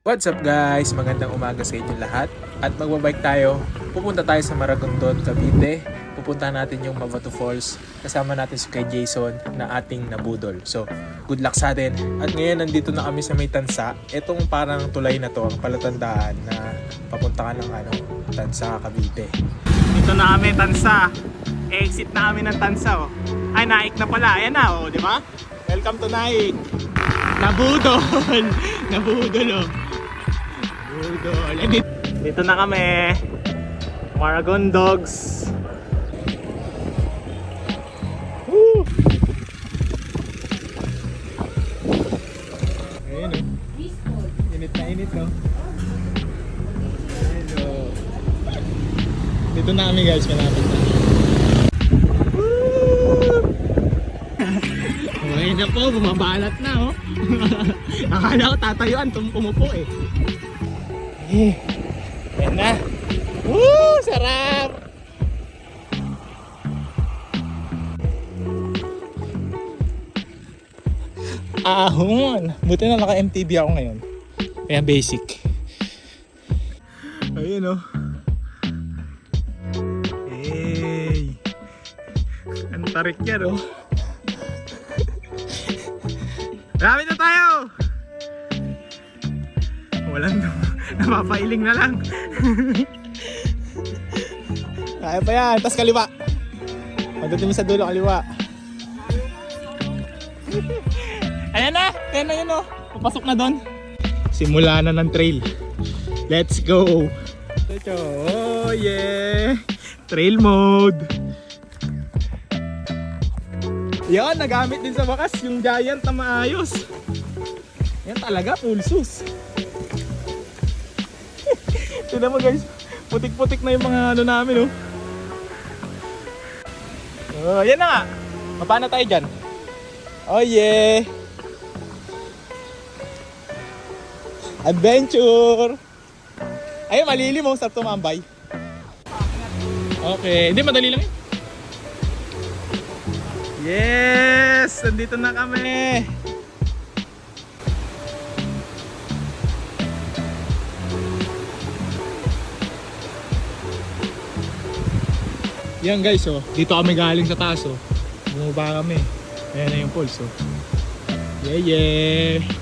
What's up guys? Magandang umaga sa inyo lahat. At magbabike tayo. Pupunta tayo sa Maragondon, Cavite. Pupunta natin yung Mavato Falls. Kasama natin si kay Jason na ating nabudol. So, good luck sa atin. At ngayon nandito na kami sa may tansa. Itong parang tulay na to, ang palatandaan na papunta ka ng ano, tansa, Cavite. Dito na kami, Tansa. Exit na kami ng Tansa, oh. Ay, Naik na pala. Ayan na, oh, di ba? Welcome to Naik. Nabudol. Nabudol, oh. Eh, dito, na kami. Maragon Dogs. Woo! Ayun, oh. Init na init, no? Hello. Dito na kami guys, malapit na. Okay na po, bumabalat na oh. Akala ko tatayuan, tum umupo eh. Eh, yan na. Woo! Sarap! Ahon! Buti na naka-MTV ako ngayon. Kaya basic. Ayun oh. Hey! Ang tarik yan oh. Marami na tayo! Walang napapailing na lang. Kaya pa yan. Tapos kaliwa. Pagdating mo sa dulo, kaliwa. Ayan na! Ayan na yun oh. Papasok na doon. Simula na ng trail. Let's go! Ito, oh yeah! Trail mode! Yan, nagamit din sa wakas yung giant na maayos. Yan talaga, pulsus. Tignan mo guys, putik-putik na yung mga ano namin oh. Oh, yan na nga. Mapana tayo dyan. Oh yeah! Adventure! Ayun, malilim oh, sarap tumambay. Okay, hindi madali lang yun. Yes! Nandito na kami! Yan guys oh, dito kami galing sa taas oh. Bumaba kami. Ayan na yung pulse oh. Yeah yeah!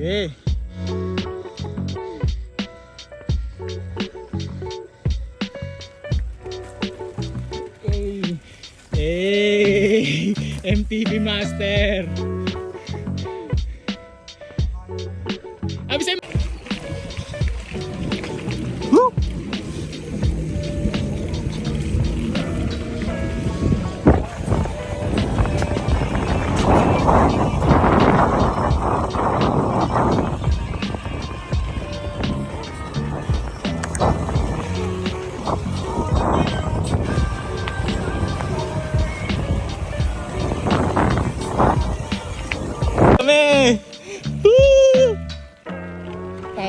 Yeah. Hey. Hey. MTV Master. Abi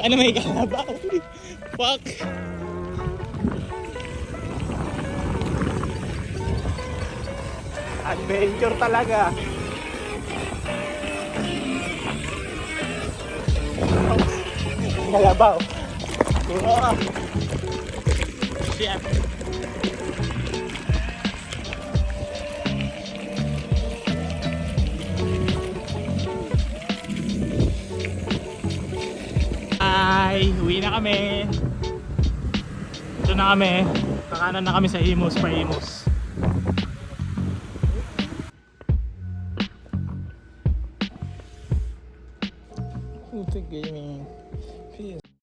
Ah, ano may kalabaw? Fuck! Adventure talaga! Kalabaw! Wow! Shit! Ay, uwi na kami. Ito na kami. Kakanan na kami sa Imos pa Imos. Putik gaming. Peace.